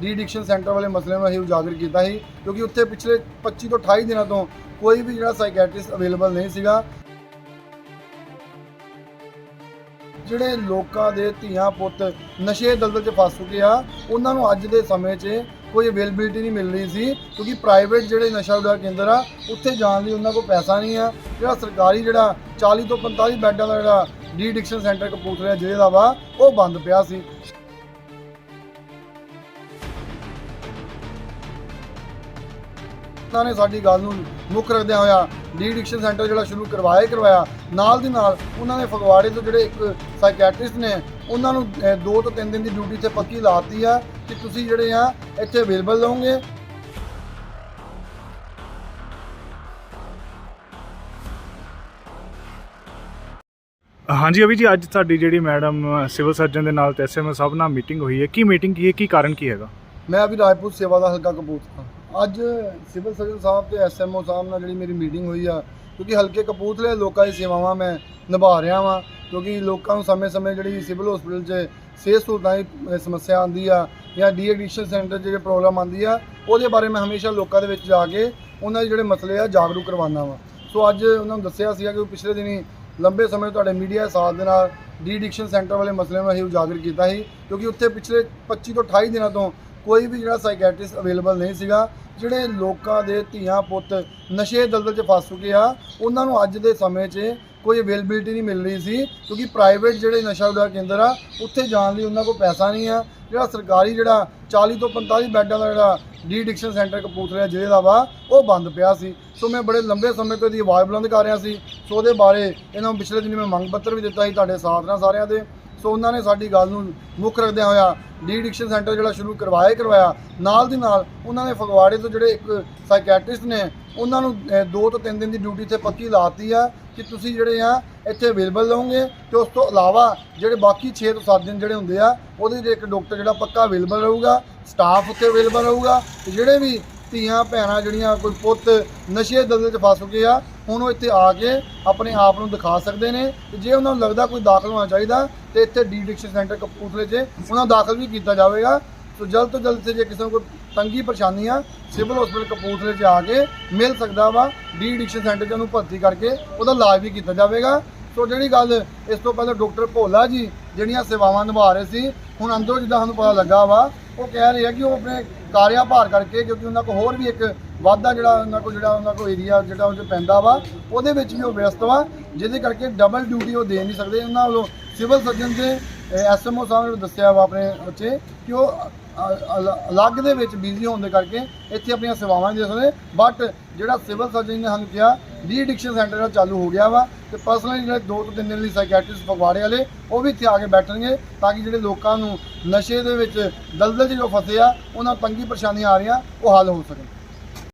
De addiction centre ਵਾਲੇ ਮਸਲੇ ਨੂੰ ਅਸੀਂ ਉਜਾਗਰ ਕੀਤਾ ਸੀ, ਕਿਉਂਕਿ ਉੱਥੇ ਪਿਛਲੇ 25 ਤੋਂ 28 ਦਿਨਾਂ ਤੋਂ ਕੋਈ ਵੀ ਜਿਹੜਾ ਸਾਈਕੈਟ੍ਰਿਸਟ ਅਵੇਲੇਬਲ ਨਹੀਂ ਸੀਗਾ। ਜਿਹੜੇ ਲੋਕਾਂ ਦੇ ਧੀਆਂ ਪੁੱਤ ਨਸ਼ੇ ਦਲਦਲ 'ਚ ਫਸ ਚੁੱਕੇ ਆ, ਉਹਨਾਂ ਨੂੰ ਅੱਜ ਦੇ ਸਮੇਂ 'ਚ ਕੋਈ ਅਵੇਲੇਬਿਲਟੀ ਨਹੀਂ ਮਿਲ ਰਹੀ ਸੀ, ਕਿਉਂਕਿ ਪ੍ਰਾਈਵੇਟ ਜਿਹੜੇ ਨਸ਼ਾ ਉਦਾਰ ਕੇਂਦਰ ਆ, ਉੱਥੇ ਜਾਣ ਲਈ ਉਹਨਾਂ ਕੋਲ ਪੈਸਾ ਨਹੀਂ ਆ। ਜਿਹੜਾ ਸਰਕਾਰੀ ਜਿਹੜਾ 40 ਤੋਂ 45 ਬੈੱਡਾਂ ਦਾ ਜਿਹੜਾ ਡੀ ਐਡਿਕਸ਼ਨ ਸੈਂਟਰ ਕਪੂਰਥਲਾ ਜ਼ਿਲ੍ਹੇ ਦਾ ਵਾ, ਉਹ ਬੰਦ ਪਿਆ ਸੀ। ਉਹਨਾਂ ਨੇ ਸਾਡੀ ਗੱਲ ਨੂੰ ਮੁੱਖ ਰੱਖਦਿਆਂ ਹੋਇਆ ਡੀ ਐਡਿਕਸ਼ਨ ਸੈਂਟਰ ਜਿਹੜਾ ਸ਼ੁਰੂ ਕਰਵਾਇਆ ਹੀ ਕਰਵਾਇਆ। ਨਾਲ ਦੀ ਨਾਲ ਉਹਨਾਂ ਨੇ ਫਗਵਾੜੇ ਤੋਂ ਜਿਹੜੇ ਇੱਕ ਸਾਈਕੈਟ੍ਰਿਸਟ ਨੇ ਉਹਨਾਂ ਨੂੰ 2 ਤੋਂ 3 ਦਿਨ ਦੀ ਡਿਊਟੀ ਤੇ ਪੱਕੀ ਲਾਤੀ ਆ ਕਿ ਤੁਸੀਂ ਜਿਹੜੇ ਆ ਇੱਥੇ ਅਵੇਲੇਬਲ ਰਹੋਗੇ। ਹਾਂਜੀ ਅਭੀ ਜੀ ਅੱਜ ਸਾਡੀ ਜਿਹੜੀ ਮੈਡਮ ਸਿਵਲ ਸਰਜਨ ਦੇ ਨਾਲ ਤੇ ਐਸਐਮਓ ਸਾਹਿਬ ਨਾਲ ਮੀਟਿੰਗ ਹੋਈ ਹੈ। ਕੀ ਮੀਟਿੰਗ ਕੀ ਹੈ? ਕੀ ਕਾਰਨ ਕੀ ਹੈਗਾ? ਮੈਂ ਅਭੀ ਰਾਜਪੂਤ ਸੇਵਾ ਦਾ ਹਲਕਾ ਕਪੂਰਥਲਾ। ਅੱਜ ਸਿਵਲ ਸਰਜਨ ਸਾਹਿਬ ਤੇ ਐਸਐਮਓ ਸਾਹਿਬ ਨਾਲ ਜਿਹੜੀ ਮੇਰੀ ਮੀਟਿੰਗ ਹੋਈ ਆ, ਕਿਉਂਕਿ ਹਲਕੇ ਕਪੂਰਥਲੇ ਲੋਕਾਂ ਦੀ ਸੇਵਾਵਾਂ ਮੈਂ ਨਿਭਾ ਰਿਹਾ ਵਾਂ, ਕਿਉਂਕਿ ਲੋਕਾਂ ਨੂੰ ਸਮੇਂ-ਸਮੇਂ ਜਿਹੜੀ ਸਿਵਲ ਹਸਪੀਟਲ 'ਚ ਸਿਹਤ ਸਹੂਲਤਾਂ ਦੀ ਸਮੱਸਿਆ ਆਉਂਦੀ ਆ ਜਾਂ ਡੀ ਐਡਿਕਸ਼ਨ ਸੈਂਟਰ 'ਚ ਜਿਹੜੀ ਪ੍ਰੋਬਲਮ ਆਉਂਦੀ ਆ, ਉਹਦੇ ਬਾਰੇ ਮੈਂ ਹਮੇਸ਼ਾ ਲੋਕਾਂ ਦੇ ਵਿੱਚ ਜਾ ਕੇ ਉਹਨਾਂ ਦੇ ਜਿਹੜੇ ਮਸਲੇ ਆ ਜਾਗਰੂਕ ਕਰਵਾਉਂਦਾ ਵਾਂ। ਸੋ ਅੱਜ ਉਹਨਾਂ ਨੂੰ ਦੱਸਿਆ ਸੀਗਾ ਕਿ ਪਿਛਲੇ ਦਿਨੀ ਲੰਬੇ ਸਮੇਂ ਤੋਂ ਤੁਹਾਡੇ ਮੀਡੀਆ ਸਾਥ ਦੇ ਨਾਲ ਡੀ ਐਡਿਕਸ਼ਨ ਸੈਂਟਰ ਵਾਲੇ ਮਸਲੇ ਨੂੰ ਅਸੀਂ ਉਜਾਗਰ ਕੀਤਾ ਸੀ, ਕਿਉਂਕਿ ਉੱਥੇ ਪਿਛਲੇ 25 ਤੋਂ 28 ਦਿਨਾਂ ਤੋਂ ਕੋਈ ਵੀ ਜਿਹੜਾ ਸਾਈਕੈਟ੍ਰਿਸਟ ਅਵੇਲੇਬਲ ਨਹੀਂ ਸੀਗਾ, ਜਿਹੜੇ ਲੋਕਾਂ ਦੇ ਧੀਆਂ ਪੁੱਤ ਨਸ਼ੇ ਦਲਦਲ 'ਚ ਫਸ ਚੁੱਕੇ ਆ, ਉਹਨਾਂ ਨੂੰ ਅੱਜ ਦੇ ਸਮੇਂ 'ਚ ਕੋਈ ਅਵੇਲੇਬਿਲਟੀ ਨਹੀਂ ਮਿਲ ਰਹੀ ਸੀ, ਕਿਉਂਕਿ ਪ੍ਰਾਈਵੇਟ ਜਿਹੜੇ ਨਸ਼ਾ ਉਡਾ ਕੇਂਦਰ ਆ, ਉੱਥੇ ਜਾਣ ਲਈ ਉਹਨਾਂ ਕੋਲ ਪੈਸਾ ਨਹੀਂ ਆ। ਜਿਹੜਾ ਸਰਕਾਰੀ ਜਿਹੜਾ 40 ਤੋਂ 45 ਬੈੱਡਾਂ ਦਾ ਜਿਹੜਾ ਡੀ ਡਿਕਸ਼ਨ ਸੈਂਟਰ ਕਪੂਰਥਲੇ ਜ਼ਿਲ੍ਹੇ ਦਾ ਵਾ, ਉਹ ਬੰਦ ਪਿਆ ਸੀ। ਸੋ ਮੈਂ ਬੜੇ ਲੰਬੇ ਸਮੇਂ ਤੋਂ ਇਹਦੀ ਆਵਾਜ਼ ਬੁਲੰਦ ਕਰ ਰਿਹਾ ਸੀ। ਸੋ ਉਹਦੇ ਬਾਰੇ ਇਹਨਾਂ ਨੂੰ ਪਿਛਲੇ ਦਿਨੀ ਮੈਂ ਮੰਗ ਪੱਤਰ ਵੀ ਦਿੱਤਾ ਸੀ ਤੁਹਾਡੇ ਸਾਥ ਨਾਲ ਸਾਰਿਆਂ ਦੇ। ਸੋ ਉਹਨਾਂ ਨੇ ਸਾਡੀ ਗੱਲ ਨੂੰ ਮੁੱਖ ਰੱਖਦਿਆਂ ਹੋਇਆ ਡੀ ਐਡਿਕਸ਼ਨ ਸੈਂਟਰ ਜਿਹੜਾ ਸ਼ੁਰੂ ਕਰਵਾਇਆ ਹੀ ਕਰਵਾਇਆ, ਨਾਲ ਦੀ ਨਾਲ ਉਹਨਾਂ ਨੇ ਫਗਵਾੜੇ ਤੋਂ ਜਿਹੜੇ ਇੱਕ ਸਾਈਕੈਟ੍ਰਿਸਟ ਨੇ, ਉਹਨਾਂ ਨੂੰ 2 ਤੋਂ 3 ਦਿਨ ਦੀ ਡਿਊਟੀ ਤੇ ਪੱਕੀ ਲਾਤੀ ਆ ਕਿ ਤੁਸੀਂ ਜਿਹੜੇ ਆ ਇੱਥੇ ਅਵੇਲੇਬਲ ਰਹੋਗੇ ਤੇ ਉਸ ਤੋਂ ਇਲਾਵਾ ਜਿਹੜੇ ਬਾਕੀ 6 ਤੋਂ 7 ਦਿਨ ਜਿਹੜੇ ਹੁੰਦੇ ਆ, ਉਹਦੇ 'ਚ ਇੱਕ ਡਾਕਟਰ ਜਿਹੜਾ ਪੱਕਾ ਅਵੇਲੇਬਲ ਰਹੂਗਾ ਸਟਾਫ ਉੱਤੇ ਅਵੇਲੇਬਲ ਰਹੂਗਾ ਤੇ ਜਿਹੜੇ ਵੀ ਧੀਆਂ ਭੈਣਾਂ ਜਿਹੜੀਆਂ ਕੋਈ ਪੁੱਤ ਨਸ਼ੇ ਦਲਦਲ 'ਚ ਫਸ ਚੁੱਕੇ ਆ ਹੁਣ ਉਹ ਇੱਥੇ ਆ ਕੇ ਆਪਣੇ ਆਪ ਨੂੰ ਦਿਖਾ ਸਕਦੇ ਨੇ ਤੇ ਜੇ ਉਹਨਾਂ ਨੂੰ ਲੱਗਦਾ ਕੋਈ ਦਾਖਲ ਹੋਣਾ ਚਾਹੀਦਾ ਤੇ ਇੱਥੇ ਡੀ ਐਡਿਕਸ਼ਨ ਸੈਂਟਰ ਕਪੂਰਥਲੇ 'ਚ ਉਹਨਾਂ ਨੂੰ ਦਾਖਲ ਵੀ ਕੀਤਾ ਜਾਵੇਗਾ। ਸੋ ਜਲਦ ਤੋਂ ਜਲਦ ਤੇ ਜੇ ਕਿਸੇ ਨੂੰ ਕੋਈ ਤੰਗੀ ਪਰੇਸ਼ਾਨੀ ਆ, ਸਿਵਲ ਹਸਪੀਟਲ ਕਪੂਰਥਲੇ 'ਚ ਆ ਕੇ ਮਿਲ ਸਕਦਾ ਵਾ। ਡੀ ਐਡਿਕਸ਼ਨ ਸੈਂਟਰ 'ਚ ਉਹਨੂੰ ਭਰਤੀ ਕਰਕੇ ਉਹਦਾ ਇਲਾਜ ਵੀ ਕੀਤਾ ਜਾਵੇਗਾ। ਸੋ ਜਿਹੜੀ ਗੱਲ ਇਸ ਤੋਂ ਪਹਿਲਾਂ ਡਾਕਟਰ ਭੋਲਾ ਜੀ, ਜਿਹੜੀਆਂ ਸੇਵਾਵਾਂ ਨਿਭਾ ਰਹੇ ਸੀ, ਹੁਣ ਅੰਦਰੋਂ ਜਿੱਦਾਂ ਸਾਨੂੰ ਪਤਾ ਲੱਗਾ ਵਾ ਉਹ ਕਹਿ ਰਹੇ ਆ ਕਿ ਉਹ ਆਪਣੇ ਕਾਰਿਆ ਭਾਰ ਕਰਕੇ ਕਿਉਂਕਿ ਉਹਨਾਂ ਕੋਲ ਹੋਰ ਵੀ ਇੱਕ ਵਾਧਾ ਜਿਹੜਾ ਉਹਨਾਂ ਕੋਲ ਜਿਹੜਾ ਉਹਨਾਂ ਕੋਲ ਏਰੀਆ ਜਿਹੜਾ ਉਹ 'ਚ ਪੈਂਦਾ ਵਾ, ਉਹਦੇ ਵਿੱਚ ਵੀ ਉਹ ਵਿਅਸਤ ਵਾ, ਜਿਹਦੇ ਕਰਕੇ ਡਬਲ ਡਿਊਟੀ ਉਹ ਦੇ ਨਹੀਂ ਸਕਦੇ। ਉਹਨਾਂ ਵੱਲੋਂ ਸਿਵਲ ਸਰਜਨ ਦੇ ਐਸਐਮਓ ਸਾਹਿਬ ਨੇ ਦੱਸਿਆ ਵਾ ਆਪਣੇ ਬੱਚੇ ਕਿ ਉਹ ਅਲੱਗ ਦੇ ਵਿੱਚ ਬਿਜ਼ੀ ਹੋਣ ਦੇ ਕਰਕੇ ਇੱਥੇ ਆਪਣੀਆਂ ਸੇਵਾਵਾਂ ਨਹੀਂ ਦੇ ਸਕਦੇ। ਬਟ ਜਿਹੜਾ ਸਿਵਲ ਸਰਜਨ ਨੇ ਸਾਨੂੰ ਕਿਹਾ ਡੀ ਐਡਿਕਸ਼ਨ ਸੈਂਟਰ ਦਾ ਚਾਲੂ ਹੋ ਗਿਆ ਵਾ ਤੇ ਪਰਸਨਲੀ ਜਿਹੜੇ ਦੋ ਤੋਂ ਤਿੰਨ ਦਿਨ ਲਈ ਸਾਈਕੈਟ੍ਰਿਸਟ ਫਗਵਾੜੇ ਵਾਲੇ, ਉਹ ਵੀ ਇੱਥੇ ਆ ਕੇ ਬੈਠਣਗੇ ਤਾਂ ਕਿ ਜਿਹੜੇ ਲੋਕਾਂ ਨੂੰ ਨਸ਼ੇ ਦੇ ਵਿੱਚ ਦਲਦਲ 'ਚ ਜੋ ਫਸੇ ਆ, ਉਹਨਾਂ ਨੂੰ ਤੰਗੀ ਪਰੇਸ਼ਾਨੀਆਂ ਆ ਰਹੀਆਂ, ਉਹ ਹੱਲ ਹੋ ਸਕਣ।